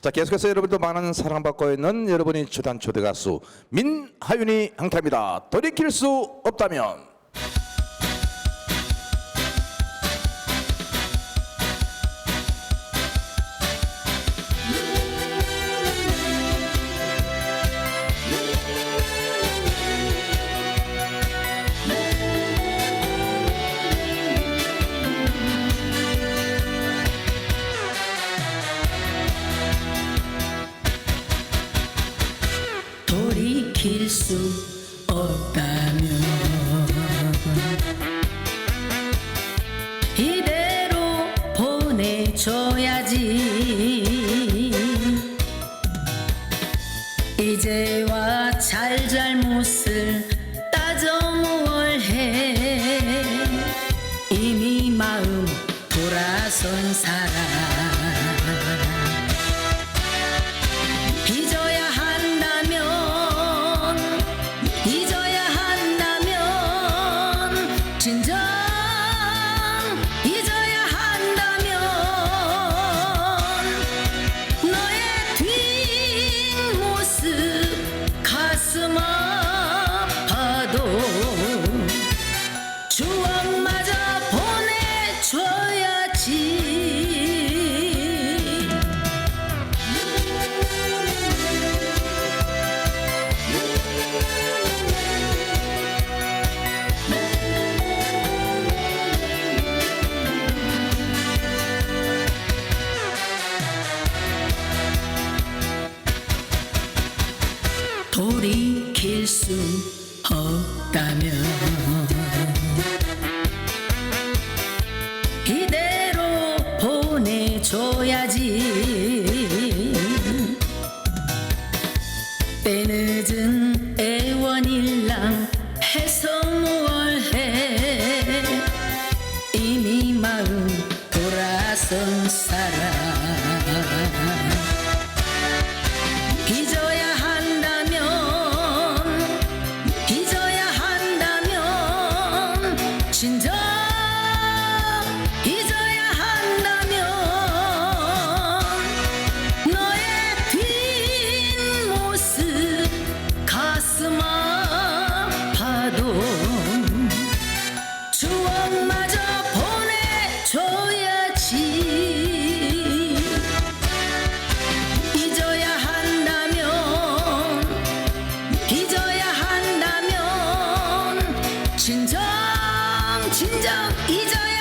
자 계속해서 여러분도 많은 사랑받고 있는 여러분이 초단 초대 가수 민하윤이 항타입니다. 돌이킬 수 없다면. 돌이킬 수 없다면 이대로 보내줘야지. 이제와 잘잘못을 따져 뭘 해. 이미 마음 돌아선 사람 돌이킬 수 없다면 이대로 보내줘야지. 때늦은 애원일랑 해서 무얼해. 이미 마음 돌아선 사람 한다 진정 잊어야